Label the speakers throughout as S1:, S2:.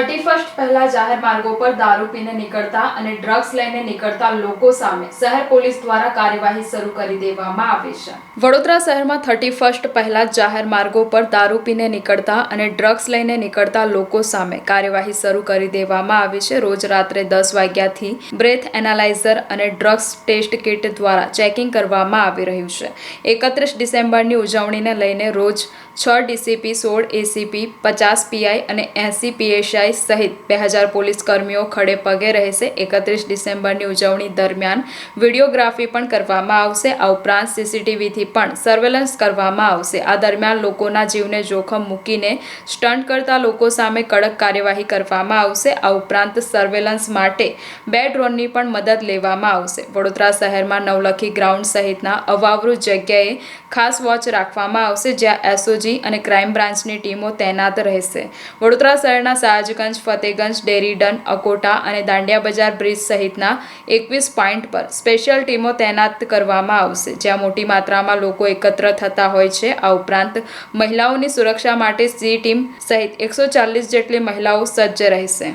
S1: Thirty first પહેલા જાહેર માર્ગો પર દારૂ પીને નીકળતા અને ડ્રગ્સ લઈને નીકળતા લોકો સામે શહેર પોલીસ દ્વારા કાર્યવાહી શરૂ કરી દેવામાં આવી છે. વડોદરા શહેરમાં થર્ટી ફર્સ્ટ પહેલા જાહેર માર્ગો પર દારૂ પીને નીકળતા અને ડ્રગ્સ લઈને નીકળતા લોકો સામે કાર્યવાહી શરૂ કરી દેવામાં આવી છે. રોજ રાત્રે દસ વાગ્યાથી બ્રેથ એનાલાઇઝર અને ડ્રગ્સ ટેસ્ટ કિટ દ્વારા ચેકિંગ કરવામાં આવી રહ્યું છે. એકત્રીસ ડિસેમ્બરની ઉજવણીને લઈને રોજ છ ડીસીપી, સોળ એસીપી, પચાસ પીઆઈ અને એંસી પીએસઆઈ સહિત બે હજાર પોલીસ કર્મીઓ ખડે પગે રહેશે. એકત્રીસ ડિસેમ્બરની ઉજવણી દરમિયાન વિડીયોગ્રાફી પણ કરવામાં આવશે. આ ઉપરાંત સીસીટીવીથી પણ સર્વેલન્સ કરવામાં આવશે. આ દરમિયાન લોકોના જીવને જોખમ મૂકીને સ્ટન્ટ કરતા લોકો સામે કડક કાર્યવાહી કરવામાં આવશે. આ ઉપરાંત સર્વેલન્સ માટે બે ડ્રોનની પણ મદદ લેવામાં આવશે. વડોદરા શહેરમાં નવલખી ગ્રાઉન્ડ સહિતના અવાવરૂ જગ્યાએ ખાસ વોચ રાખવામાં આવશે, જ્યાં એસઓજી અને ક્રાઇમ બ્રાન્ચની ટીમો તૈનાત રહેશે. વડોદરા શહેરના સયાજગંજ ફતેગંજ, ડેરીડન, અકોટા અને દાંડિયા બજાર બ્રિજ સહિતના એકવીસ પોઈન્ટ પર સ્પેશિયલ ટીમો તૈનાત કરવામાં આવશે. જ્યાં મોટી માત્રામાં લોકો એકત્ર થતા હોય છે. આ ઉપરાંત મહિલાઓની સુરક્ષા માટે સી ટીમ સહિત એકસો ચાલીસ જેટલી મહિલાઓ સજ્જ રહેશે.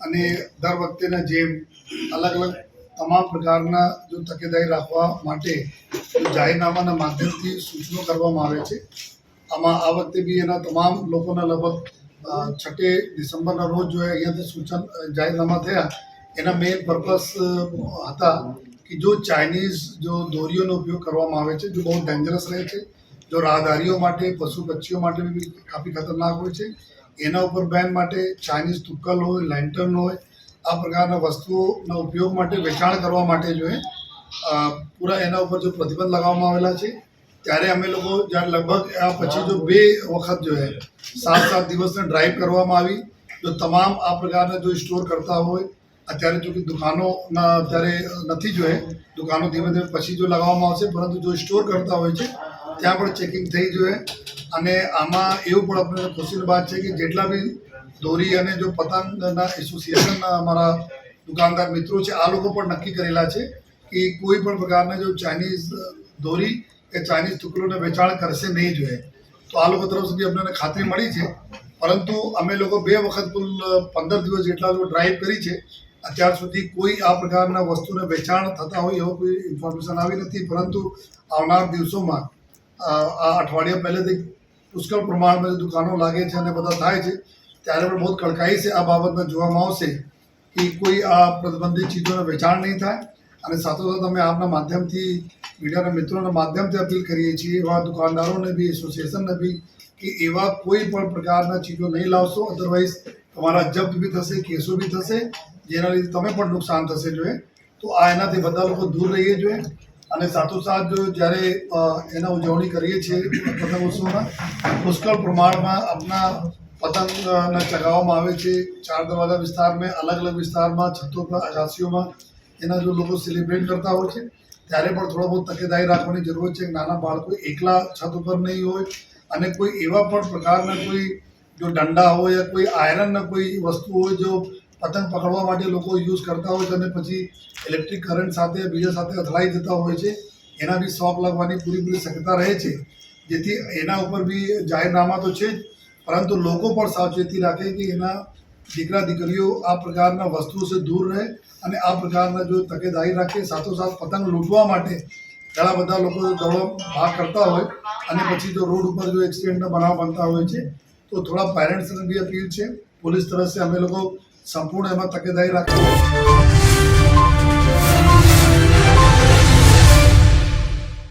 S2: અને દર વખતેના જેમ અલગ અલગ તમામ પ્રકારના જો તકેદારી રાખવા માટે જાહેરનામાના માધ્યમથી સૂચનો કરવામાં આવે છે, આમાં આ વખતે બી એના તમામ લોકોના લગભગ છઠ્ઠે ડિસેમ્બરના રોજ જો અહીંયાથી સૂચન જાહેરનામા થયા, એના મેઇન પર્પસ હતા કે જો ચાઇનીઝ જો દોરીઓનો ઉપયોગ કરવામાં આવે છે, જો બહુ ડેન્જરસ રહે છે, જો રાહદારીઓ માટે પશુ પક્ષીઓ માટે બી કાફી ખતરનાક હોય છે, એના ઉપર બેન માટે ચાઇનીઝ તુક્કલ હોય લેન્ટર્ન હોય, આ પ્રકારના વસ્તુઓના ઉપયોગ માટે વેચાણ કરવા માટે જો એ પૂરા એના ઉપર જો પ્રતિબંધ લગાવવામાં આવેલા છે ત્યારે અમે લોકો જ્યારે લગભગ આ પછી જો બે વખત જો એ સાત સાત દિવસને ડ્રાઈવ કરવામાં આવી. જો તમામ આ પ્રકારના જો સ્ટોર કરતા હોય, અત્યારે જો કે દુકાનોના અત્યારે નથી જો હે, દુકાનો ધીમે ધીમે પછી જો લગાવવામાં આવશે, પરંતુ જો સ્ટોર કરતા હોય છે, ત્યાં પણ ચેકિંગ થઈ જોઈએ અને આમાં એવું પણ આપણે ખુશીની વાત છે કે જેટલા બી દોરી અને જો પતંગના એસોસિએશનના અમારા દુકાનદાર મિત્રો છે, આ લોકો પણ નક્કી કરેલા છે કે કોઈ પણ પ્રકારના જો ચાઇનીઝ દોરી કે ચાઇનીઝ ટુકડીઓને વેચાણ કરશે નહીં જોઈએ. તો આ લોકો તરફ સુધી અમને ખાતરી મળી છે. પરંતુ અમે લોકો બે વખત કુલ પંદર દિવસ જેટલા લોકો ડ્રાઈવ કરી છે. અત્યાર સુધી કોઈ આ પ્રકારના વસ્તુને વેચાણ થતા હોય એવો કોઈ ઇન્ફોર્મેશન આવી નથી. પરંતુ આવનાર દિવસોમાં આ અઠવાડિયા પહેલેથી પુષ્કળ પ્રમાણમાં દુકાનો લાગે છે અને બધા થાય છે, ત્યારે પણ બહુ કડકાઈ છે આ બાબતમાં જોવામાં આવશે કે કોઈ આ પ્રતિબંધિત ચીજોને વેચાણ નહીં થાય. અને સાથોસાથ અમે આપના માધ્યમથી મીડિયાના મિત્રોના માધ્યમથી અપીલ કરીએ છીએ, એવા દુકાનદારોને બી, એસોસિએશનને બી, કે એવા કોઈ પણ પ્રકારના ચીજો નહીં લાવશો. અધરવાઇઝ તમારા જપ્ત બી થશે, કેસો બી થશે, જેના લીધે તમે પણ નુકસાન થશે જોઈએ તો આ એનાથી બધા લોકો દૂર રહીએ જોઈએ અને સાથોસાથ જો જ્યારે એના ઉજવણી કરીએ છીએ પતંગ ઉત્સવના પુષ્કળ પ્રમાણમાં આપણા પતંગને ચગાવવામાં આવે છે. ચાર દરવાજા વિસ્તારમાં અલગ અલગ વિસ્તારમાં છતો પર અગાસીઓમાં એના જો લોકો સેલિબ્રેટ કરતા હોય છે. ત્યારે પણ થોડો બહુ તકેદારી રાખવાની જરૂર છે નાના બાળકો એકલા છત ઉપર નહીં હોય અને કોઈ એવા પણ પ્રકારના કોઈ જો દંડા હોય યા કોઈ આયરનના કોઈ વસ્તુ હોય જો પતંગ પકડવા માટે લોકો યુઝ કરતા હોય છે અને પછી ઇલેક્ટ્રિક કરંટ સાથે બીજા સાથે અથડાઈ જતા હોય છે, એના બી શોખ લાગવાની પૂરેપૂરી શક્યતા રહે છે. જેથી એના ઉપર બી જાહેરનામા તો છે જ, પરંતુ લોકો પણ સાવચેતી રાખે કે એના દીકરા, દીકરીઓ આ પ્રકારના વસ્તુઓથી દૂર રહે અને આ પ્રકારના જો તકેદારી રાખે, સાથોસાથ પતંગ લૂંટવા માટે ઘણા બધા લોકો દોડો ભાગ કરતા હોય અને પછી જો રોડ ઉપર જો એક્સિડન્ટના બનાવ બનતા હોય છે, તો થોડા પેરેન્ટ્સને બી અપીલ છે. પોલીસ તરફથી અમે લોકો સંપૂર્ણ એમાં તકેદારી રાખીએ.